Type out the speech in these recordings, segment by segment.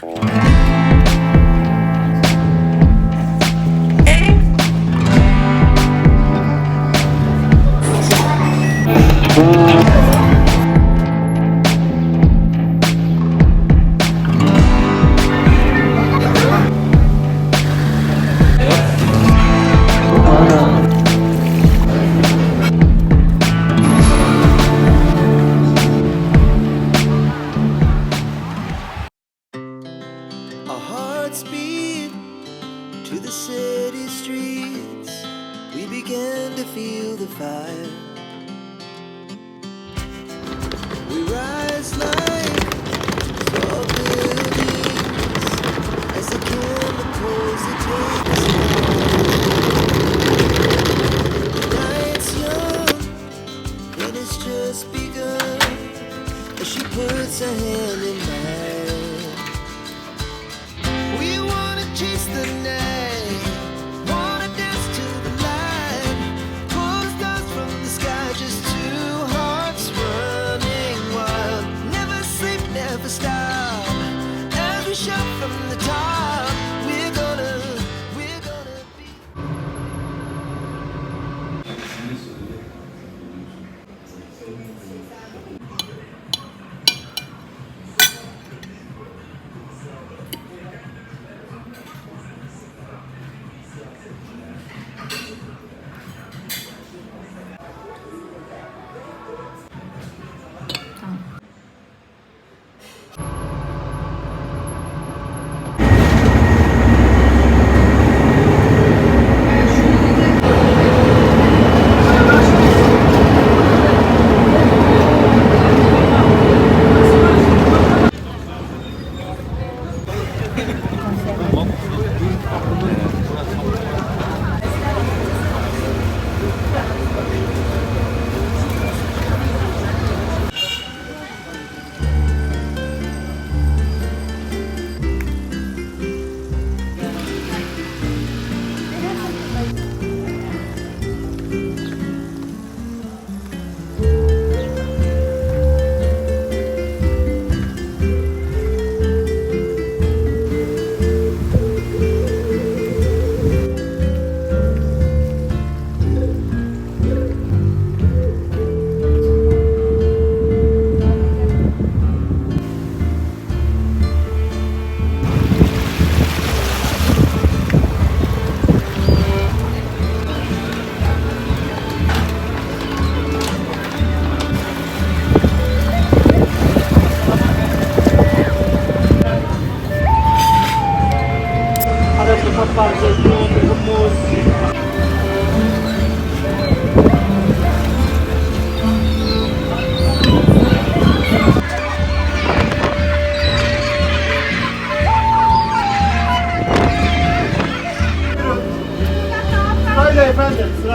Bye.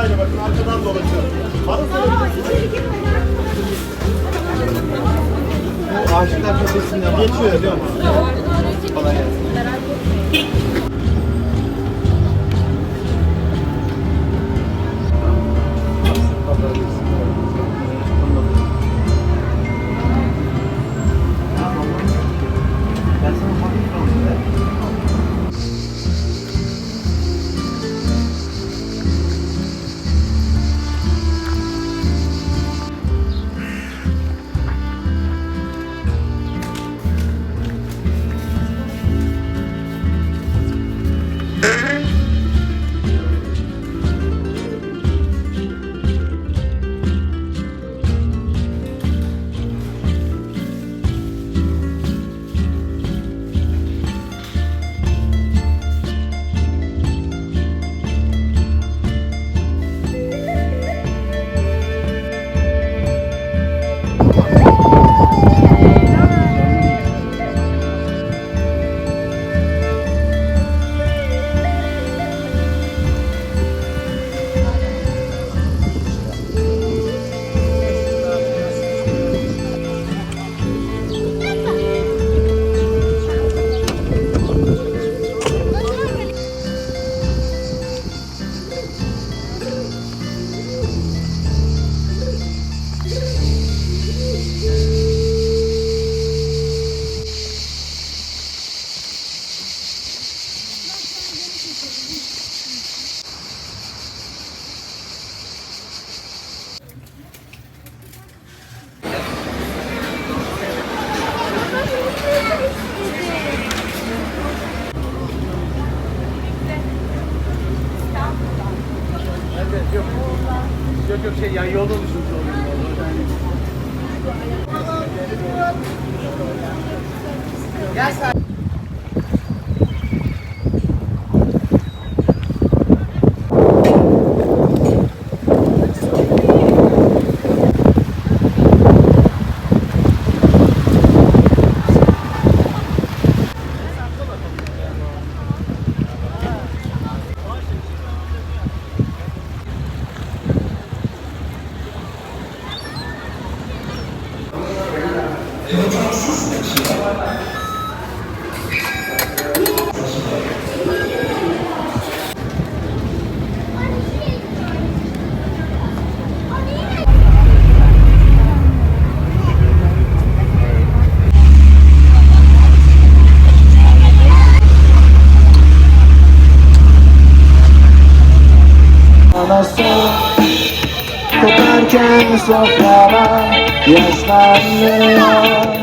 sırayla bakın arkadan dolaşıyor. Bu Aşıklar Köşesi'nde. Geçiyor değil mi? Kolay gelsin. Yok şey ya yolda düşmüş Софара, я знаю.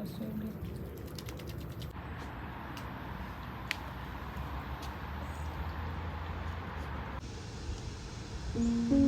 ആവശ്യമുള്ളൂ thank mm -hmm. you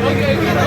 Okay, okay.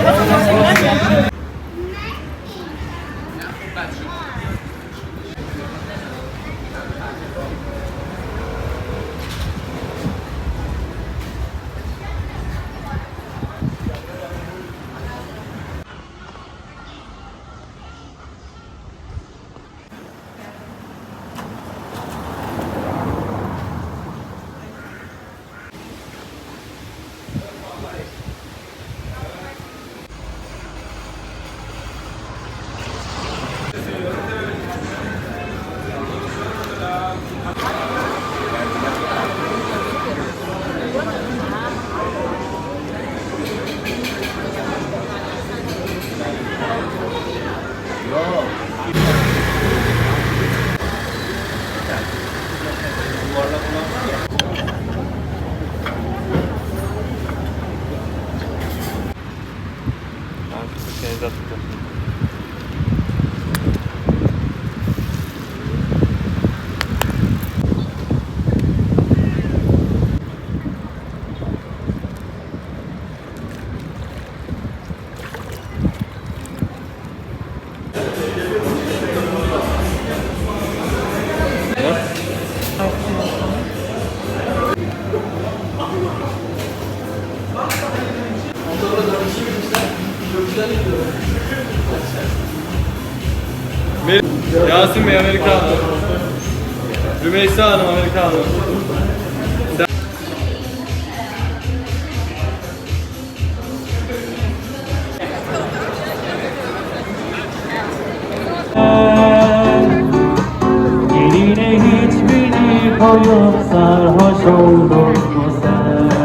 Yasin Bey Amerikano. Rümeysa Hanım Amerikano. Eline hiçbiri koyup sarhoş oldun mu sen?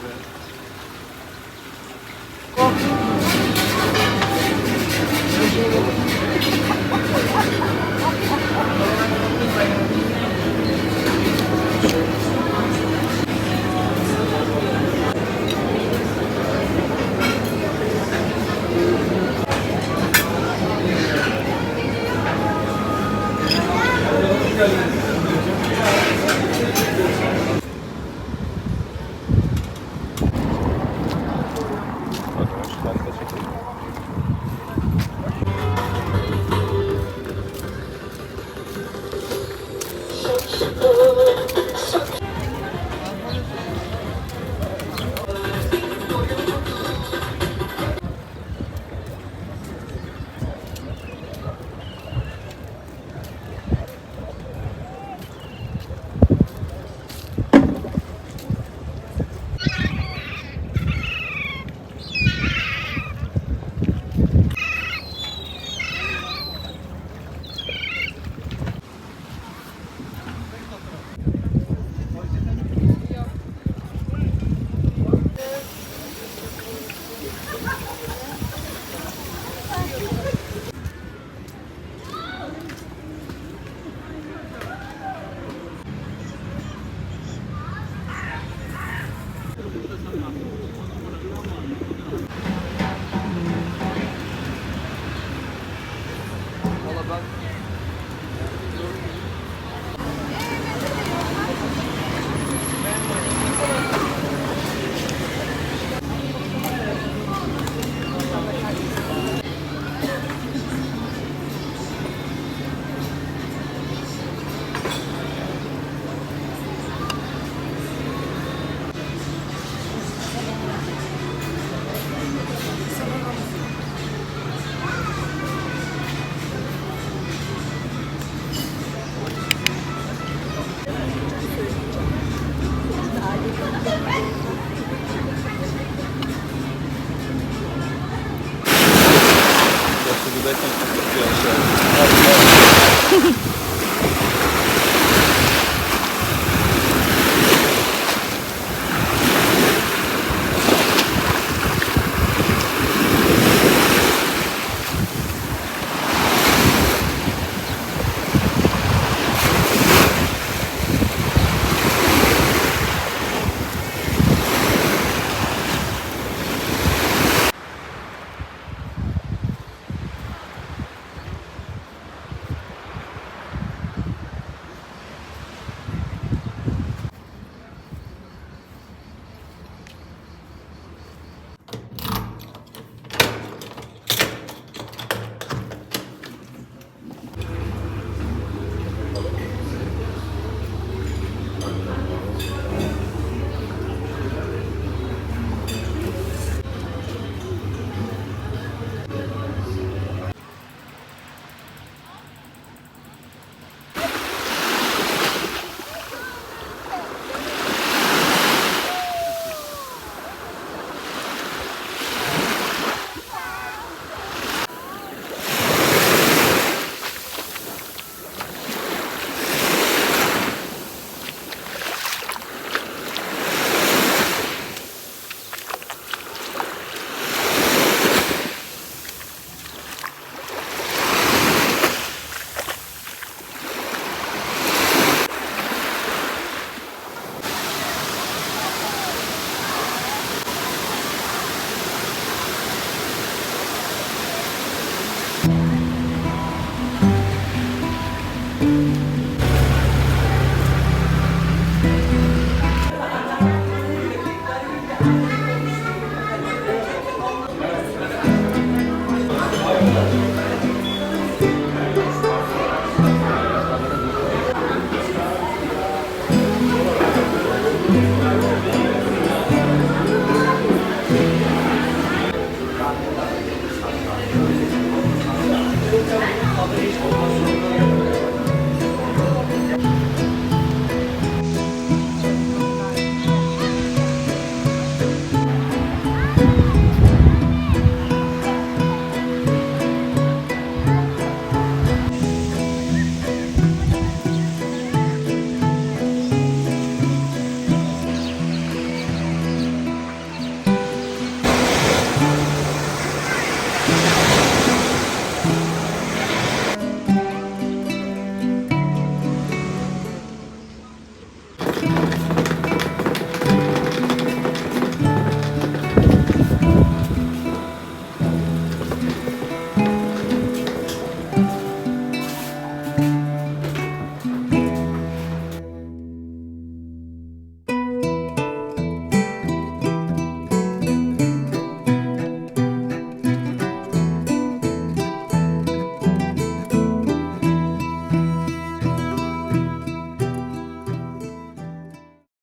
Amen.